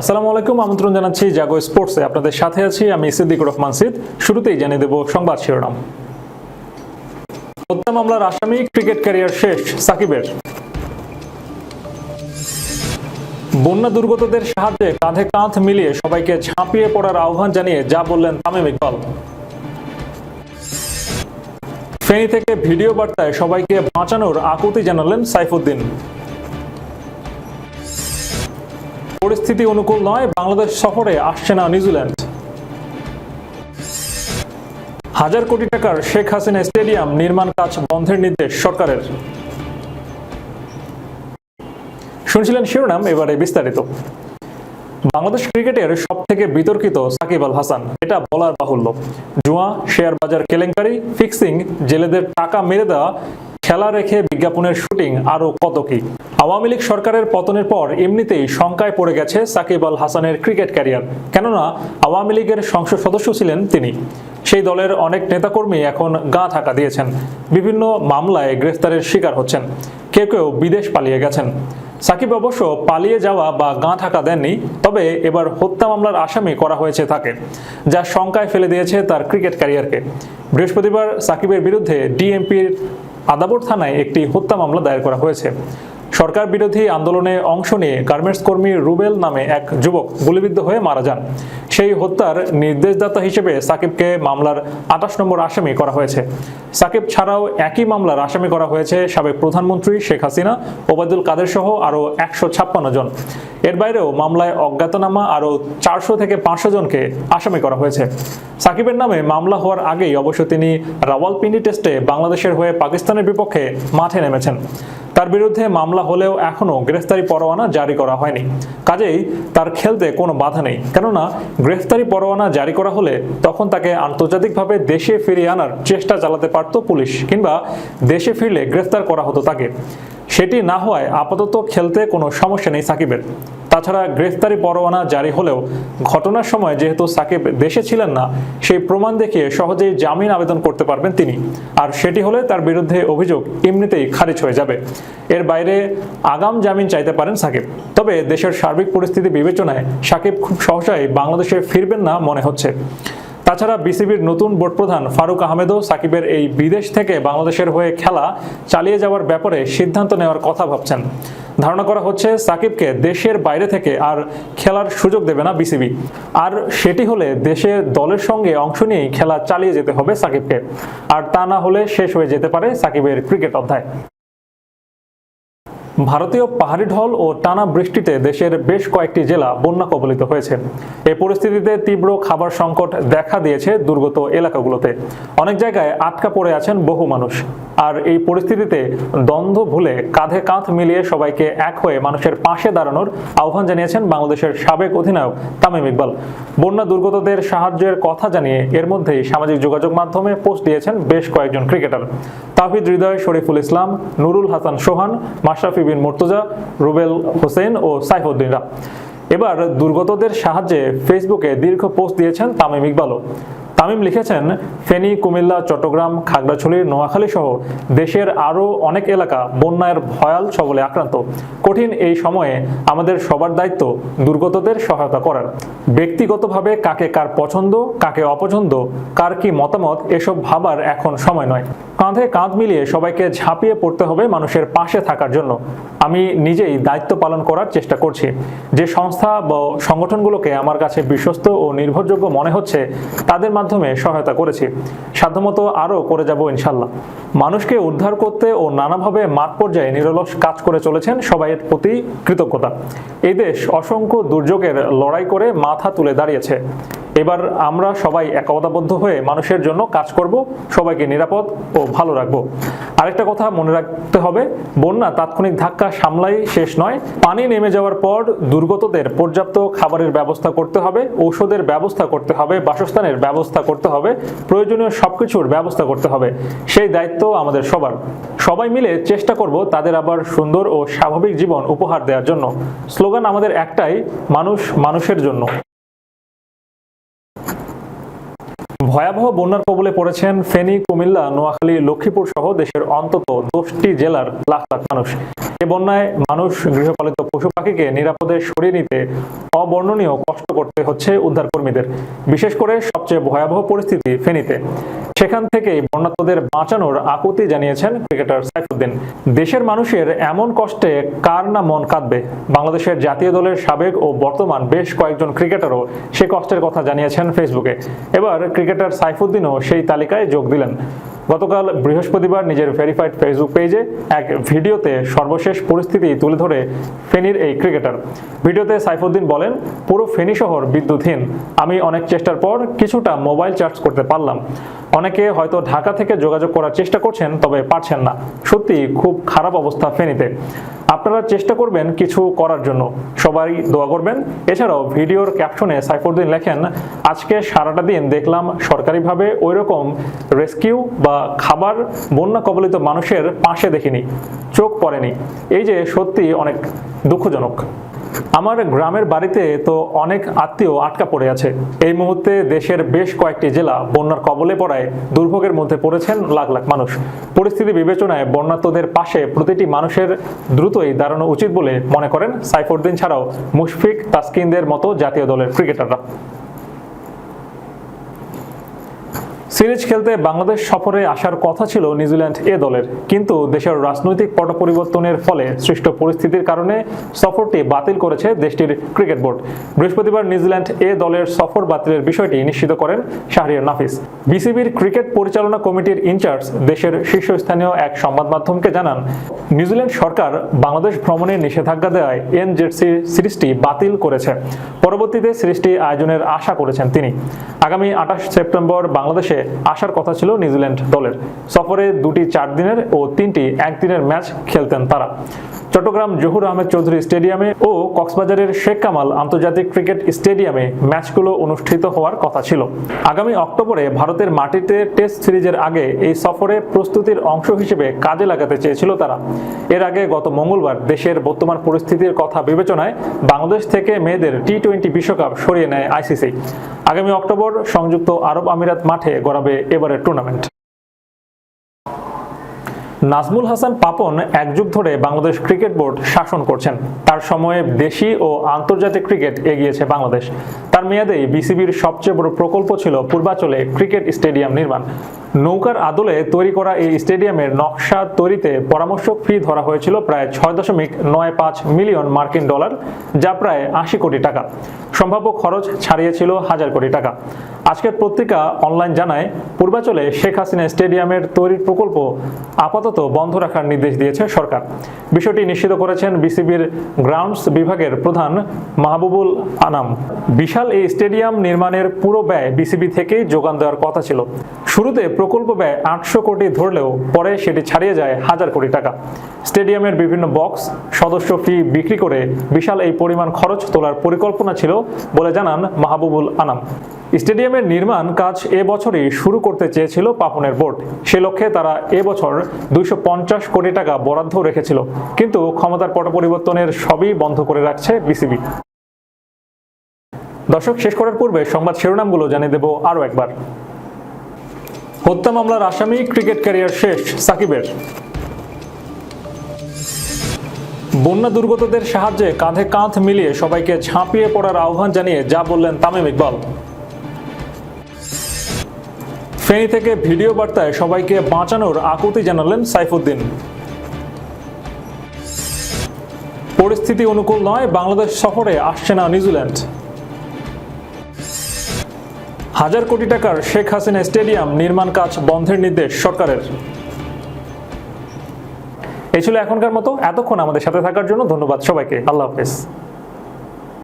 আসসালামু আলাইকুম, আমন্ত্রণ জানাচ্ছি জাগো স্পোর্টসে। আপনাদের সাথে আছি আমি সিদ্দিকুর রহমান সিদ। শুরুতেই জানিয়ে দেব সংবাদ শিরোনাম। হত্যা মামলার আসামি ক্রিকেট ক্যারিয়ার শেষ, সাকিবের। বন্যা দুর্গতদের সাহায্যে কাঁধে কাঁধ মিলিয়ে সবাইকে ঝাঁপিয়ে পড়ার আহ্বান জানিয়ে যা বললেন তামিম ইকবাল। ফেনী থেকে ভিডিও বার্তায় সবাইকে বাঁচানোর আকুতি জানালেন সাইফুদ্দিন। পরিস্থিতি অনুকূল নয়, বাংলাদেশ সফরে আসছে না নিউজিল্যান্ড। হাজার কোটি টাকার শেখ হাসিনা স্টেডিয়াম নির্মাণ কাজ বন্ধের নির্দেশ সরকারের। শুনছিলেন শিরোনাম, এবারে বিস্তারিত। বাংলাদেশ ক্রিকেটের সব থেকে বিতর্কিত সাকিব আল হাসান, এটা বলার বাহুল্য। জুয়া শেয়ার বাজার কেলেঙ্কারি, ফিক্সিং, জেলেদের টাকা মেরে দেওয়া খেলা রেখে বিজ্ঞাপনের শুটিং আরও কত কি আওয়ামী লীগ সরকারের পতনের পর এমনিতেই শঙ্কায় পড়ে গেছে সাকিব আল হাসানের ক্রিকেট ক্যারিয়ার। কেননা, আওয়ামী লীগের সংসদ সদস্য ছিলেন তিনি। সেই দলের অনেক নেতাকর্মী এখন গা থাকা দিয়েছেন। বিভিন্ন মামলায় গ্রেফতারের শিকার হচ্ছেন। কেউ কেউ বিদেশ পালিয়ে গেছেন। সাকিব অবশ্য পালিয়ে যাওয়া বা গা থাকা দেননি, তবে এবার হত্যা মামলার আসামি করা হয়েছে তাকে, যা শঙ্কায় ফেলে দিয়েছে তার ক্রিকেট ক্যারিয়ারকে। বৃহস্পতিবার সাকিবের বিরুদ্ধে ডিএমপির আদাবর থানায় একটি হত্যা মামলা দায়ের করা হয়েছে। সরকার বিরোধী আন্দোলনে অংশ নিয়ে গার্মেন্টস কর্মী রুবেল নামে এক যুবক গুলিবিদ্ধ হয়ে মারা যান। সেই হত্যার নির্দেশদাতা হিসেবে সাকিবকে মামলার আঠাশ নম্বর আসামি করা হয়েছে। সাকিব ছাড়াও একই মামলার আসামি করা হয়েছে সাবেক প্রধানমন্ত্রী শেখ হাসিনা, ওবায়দুল কাদের সহ আরও একশো ছাপ্পান্ন জন। এর বাইরেও মামলায় অজ্ঞাতনামা আরও চারশো থেকে পাঁচশো জনকে আসামি করা হয়েছে। সাকিবের নামে মামলা হওয়ার আগেই অবশ্য তিনি রাওয়ালপিন্ডি টেস্টে বাংলাদেশের হয়ে পাকিস্তানের বিপক্ষে মাঠে নেমেছেন। তার বিরুদ্ধে মামলা হলেও এখনও গ্রেফতারি পরোয়ানা জারি করা হয়নি। কাজেই তার খেলতে কোনো বাধা নেই। কেননা, গ্রেফতারি পরোয়ানা জারি করা হলে তখন তাকে আন্তর্জাতিকভাবে দেশে ফিরিয়ে আনার চেষ্টা চালাতে পারত পুলিশ কিংবা দেশে ফিরলে গ্রেফতার করা হতো তাকে। সেটি না হওয়ায় আপাতত খেলতে কোনো সমস্যা নেই সাকিবের। তাছাড়া গ্রেফতারি পরোয়ানা জারি হলেও ঘটনার সময় যেহেতু সাকিব দেশে ছিলেন না, সেই প্রমাণ দেখিয়ে সহজেই জামিন আবেদন করতে পারবেন তিনি। আর সেটি হলে তার বিরুদ্ধে অভিযোগ এমনিতেই খারিজ হয়ে যাবে। এর বাইরে আগাম জামিন চাইতে পারেন সাকিব। তবে দেশের সার্বিক পরিস্থিতি বিবেচনায় সাকিব খুব সহসাই বাংলাদেশে ফিরবেন না মনে হচ্ছে। তাছাড়া বিসিবির নতুন বোর্ড প্রধান ফারুক আহমেদও সাকিবের এই বিদেশ থেকে বাংলাদেশের হয়ে খেলা চালিয়ে যাওয়ার ব্যাপারে সিদ্ধান্ত নেওয়ার কথা ভাবছেন। ধারণা করা হচ্ছে সাকিবকে দেশের বাইরে থেকে আর খেলার সুযোগ দেবে না বিসিবি। আর সেটি হলে দেশের দলের সঙ্গে অংশ নিয়েই খেলা চালিয়ে যেতে হবে সাকিবকে। আর তা না হলে শেষ হয়ে যেতে পারে সাকিবের ক্রিকেট অধ্যায়। ভারতীয় পাহাড়ি ঢল ও টানা বৃষ্টিতে দেশের বেশ কয়েকটি জেলা বন্যা কবলিত হয়েছে। এই পরিস্থিতিতে তীব্র খাবার সংকট দেখা দিয়েছে দুর্গত এলাকাগুলোতে। অনেক জায়গায় আটকা পড়ে আছেন বহু মানুষ। আর এই পরিস্থিতিতে দ্বন্দ্ব ভুলে কাঁধে কাঁধ মিলিয়ে সবাইকে এক হয়ে মানুষের পাশে দাঁড়ানোর আহ্বান জানিয়েছেন বাংলাদেশের সাবেক অধিনায়ক তামিম ইকবাল। বন্যা দুর্গতদের সাহায্যের কথা জানিয়ে এর মধ্যেই সামাজিক যোগাযোগ মাধ্যমে পোস্ট দিয়েছেন বেশ কয়েকজন ক্রিকেটার। তাহিদ হৃদয়, শরীফুল ইসলাম, নুরুল হাসান সোহান, মাশরাফি বিন মুর্তজা, রুবেল হোসেন ও সাইফুদ্দিনরা। এবার দুর্গতদের সাহায্যে ফেসবুকে দীর্ঘ পোস্ট দিয়েছেন তামিম ইকবালও। তামিম লিখেছেন, ফেনী, কুমিল্লা, চট্টগ্রাম, খাগড়াছড়ি, নোয়াখালী সহ দেশের আরও অনেক এলাকা বন্যার ভয়াল সবলে আক্রান্ত। কঠিন এই সময়ে আমাদের সবার দায়িত্ব দুর্গতদের সহায়তা করার। ব্যক্তিগতভাবে কাকে কার পছন্দ, কাকে অপছন্দ, কার কি মতামত, এসব ভাবার এখন সময় নয়। কাঁধে কাঁধ মিলিয়ে সবাইকে ঝাঁপিয়ে পড়তে হবে মানুষের পাশে থাকার জন্য। আমি নিজেই দায়িত্ব পালন করার চেষ্টা করছি। যে সংস্থা বা সংগঠনগুলোকে আমার কাছে বিশ্বস্ত ও নির্ভরযোগ্য মনে হচ্ছে, তাদের মাধ্যমে সহায়তা করেছি। সাধ্যমতো আরও করে যাব ইনশাল্লাহ। মানুষকে উদ্ধার করতে ও নানাভাবে মাঠ পর্যায়ে নিরলস কাজ করে চলেছেন সবাইয়ের প্রতি কৃতজ্ঞতা। এই দেশ অসংখ্য দুর্যোগের লড়াই করে মাথা তুলে দাঁড়িয়েছে। এবার আমরা সবাই একতাবদ্ধ হয়ে মানুষের জন্য কাজ করব, সবাইকে নিরাপদ ও ভালো রাখব। আরেকটা কথা মনে রাখতে হবে, বন্যা তাৎক্ষণিক ধাক্কা সামলাই শেষ নয়। পানি নেমে যাওয়ার পর দুর্গতদের পর্যাপ্ত খাবারের ব্যবস্থা করতে হবে, ঔষধের ব্যবস্থা করতে হবে, বাসস্থানের ব্যবস্থা করতে হবে, প্রয়োজনীয় সবকিছুর ব্যবস্থা করতে হবে। সেই দায়িত্ব আমাদের সবার। সবাই মিলে চেষ্টা করব তাদের আবার সুন্দর ও স্বাভাবিক জীবন উপহার দেওয়ার জন্য। স্লোগান আমাদের একটাই, মানুষ মানুষের জন্য। ভয়াবহ বন্যার কবলে পড়েছেন ফেনী, কুমিল্লা, নোয়াখালী, লক্ষ্মীপুর সহ দেশের অন্তত দশটি জেলার লাখ লাখ মানুষ। বন্যায় মানুষ গৃহপালিত পশু পাখিকে নিরাপদে সরিয়ে নিতে অবর্ণনীয় কষ্ট করতে হচ্ছে উদ্ধার কর্মীদের বিশেষ করে সবচেয়ে ভয়াবহ পরিস্থিতি ফেনীতে। সেখান থেকেই বন্যাত্মদের বাঁচানোর আকুতি জানিয়েছেন ক্রিকেটার সাইফুদ্দিন। দেশের মানুষের এমন কষ্টে কার না মন কাঁদবে? বাংলাদেশের জাতীয় দলের সাবেক ও বর্তমান বেশ কয়েকজন ক্রিকেটারও সে কষ্টের কথা জানিয়েছেন ফেসবুকে। এবার ক্রিকেটার সাইফুদ্দিনও সেই তালিকায় যোগ দিলেন। গতকাল বৃহস্পতিবার নিজের ভেরিফাইড ফেসবুক পেজে এক ভিডিওতে সর্বশেষ পরিস্থিতি তুলে ধরে ফেনীর এই ক্রিকেটার। ভিডিওতে সাইফুদ্দিন বলেন, পুরো ফেনী শহর বিদ্যুৎহীন। আমি অনেক চেষ্টার পর কিছুটা মোবাইল চার্জ করতে পারলাম। অনেকে হয়তো ঢাকা থেকে যোগাযোগ করার চেষ্টা করছেন, তবে পারছেন না। সত্যি খুব খারাপ অবস্থা ফেনীতে। আপনারা চেষ্টা করবেন কিছু করার জন্য। সবাই দোয়া করবেন। এছাড়াও ভিডিওর ক্যাপশনে সাইফুদ্দিন লেখেন, আজকে সারাটা দিন দেখলাম সরকারিভাবে ওই রকম রেস্কিউ বা খাবার বন্যা কবলিত মানুষের পাশে দেখিনি। চোখ পড়েনি। এই যে সত্যি অনেক দুঃখজনক। আমার গ্রামের বাড়িতে তো অনেক আত্মীয় আটকা পড়ে আছে। এই মুহূর্তে দেশের বেশ কয়েকটি জেলা বন্যার কবলে পড়ায় দুর্ভোগের মধ্যে পড়েছেন লাখ লাখ মানুষ। পরিস্থিতি বিবেচনায় বন্যাত্মদের পাশে প্রতিটি মানুষের দ্রুতই দাঁড়ানো উচিত বলে মনে করেন সাইফুদ্দিন ছাড়াও মুশফিক তাস্কিনদের মতো জাতীয় দলের ক্রিকেটাররা। সিরিজ খেলতে বাংলাদেশ সফরে আসার কথা ছিল নিউজিল্যান্ড এ দলের। কিন্তু দেশের রাজনৈতিক পট পরিবর্তনের ফলে সৃষ্ট পরিস্থিতির কারণে সফরটি বাতিল করেছে দেশটির ক্রিকেট বোর্ড। বৃহস্পতিবার নিউজিল্যান্ড এ দলের সফর বাতিলের বিষয়টি নিশ্চিত করেন শাহরিয়ার নাফিস। বিসিবির ক্রিকেট পরিচালনা কমিটির ইনচার্জ, দেশের শীর্ষস্থানীয় এক সংবাদ মাধ্যমকে জানান, নিউজিল্যান্ড সরকার বাংলাদেশ ভ্রমণে নিষেধাজ্ঞা দেওয়ায় এনজেডসি সিরিজটি বাতিল করেছে। পরবর্তীতে সিরিজটি আয়োজনের আশা করেছেন তিনি। আগামী আঠাশ সেপ্টেম্বর বাংলাদেশে আসার কথা ছিল নিউজিল্যান্ড দলের। সফরে দুটি চার দিনের ও তিনটি একদিনের ম্যাচ খেলতেন তারা। চট্টগ্রাম জহুর আহমেদ চৌধুরী স্টেডিয়ামে ও কক্সবাজারের শেখ কামাল আন্তর্জাতিক ক্রিকেট স্টেডিয়ামে ম্যাচগুলো অনুষ্ঠিত হওয়ার কথা ছিল। আগামী অক্টোবরে ভারতের মাটিতে টেস্ট সিরিজের আগে এই সফরে প্রস্তুতির অংশ হিসেবে কাজে লাগাতে চেয়েছিল তারা। এর আগে গত মঙ্গলবার দেশের বর্তমান পরিস্থিতির কথা বিবেচনায় বাংলাদেশ থেকে মেয়েদের টি টোয়েন্টি বিশ্বকাপ সরিয়ে নেয় আইসিসি। আগামী অক্টোবর সংযুক্ত আরব আমিরাত মাঠে গড়াবে এবারের টুর্নামেন্ট। নাজমুল হাসান পাপন এক যুগ ধরে বাংলাদেশ ক্রিকেট বোর্ড শাসন করছেন। তার সময়ে দেশি ও আন্তর্জাতিক ক্রিকেট এগিয়েছে বাংলাদেশ। তার মেয়াদেই বিসিবির সবচেয়ে বড় প্রকল্প ছিল পূর্বাচলে ক্রিকেট স্টেডিয়াম নির্মাণ। নৌকার আদলে তৈরি করা এই স্টেডিয়ামের নকশা তৈরিতে পরামর্শক ফি ধরা হয়েছিল প্রায় ছয় দশমিক নয় পাঁচ মিলিয়ন মার্কিন ডলার, যা প্রায় আশি কোটি টাকা। সম্ভাব্য খরচ ছাড়িয়েছিল হাজার কোটি টাকা। আজকের পত্রিকা অনলাইন জানায়, পূর্বাচলে শেখ হাসিনা স্টেডিয়ামের তৈরির প্রকল্প আপাতত বন্ধ রাখার নির্দেশ দিয়েছে সরকার। বিষয়টি নিশ্চিত করেছেন বিসিবির গ্রাউন্ডস বিভাগের প্রধান মাহবুবুল আনাম। বিশাল এই স্টেডিয়াম নির্মাণের পুরো ব্যয় বিসিবি থেকেই যোগান দেওয়ার কথা ছিল। শুরুতে প্রকল্প ব্যয় আটশো কোটি ধরলেও পরে সেটি ছাড়িয়ে যায় হাজার কোটি টাকা। স্টেডিয়ামের বিভিন্ন বক্স, সদস্য ফি বিক্রি করে বিশাল এই পরিমাণ খরচ তোলার পরিকল্পনা ছিল বলে জানান মাহবুবুল আনাম। স্টেডিয়ামের নির্মাণ কাজ এ বছরই শুরু করতে চেয়েছিল পাপনের বোর্ড। সে লক্ষ্যে তারা এবছর দুইশো পঞ্চাশ কোটি টাকা বরাদ্দ রেখেছিল। কিন্তু ক্ষমতার পট পরিবর্তনের সবই বন্ধ করে রাখছে বিসিবি। দর্শক, শেষ করার পূর্বে সংবাদ শিরোনামগুলো জানিয়ে দেব আরও একবার। হত্যা মামলার আসামি ক্রিকেট ক্যারিয়ার শেষ সাকিবের। বন্যা দুর্গতদের সাহায্যে কাঁধে কাঁধ মিলিয়ে সবাইকে ঝাঁপিয়ে পড়ার আহ্বান জানিয়ে যা বললেন তামিম ইকবাল। ফেনী থেকে ভিডিও বার্তায় সবাইকে বাঁচানোর আকুতি জানালেন সাইফুদ্দিন। পরিস্থিতি অনুকূল নয়, বাংলাদেশ সফরে আসছে না নিউজিল্যান্ড। হাজার কোটি টাকার শেখ হাসিনা স্টেডিয়াম নির্মাণ কাজ বন্ধের নির্দেশ সরকারের। এই ছিল এখনকার মতো। এতক্ষণ আমাদের সাথে থাকার জন্য ধন্যবাদ সবাইকে। আল্লাহ হাফেজ।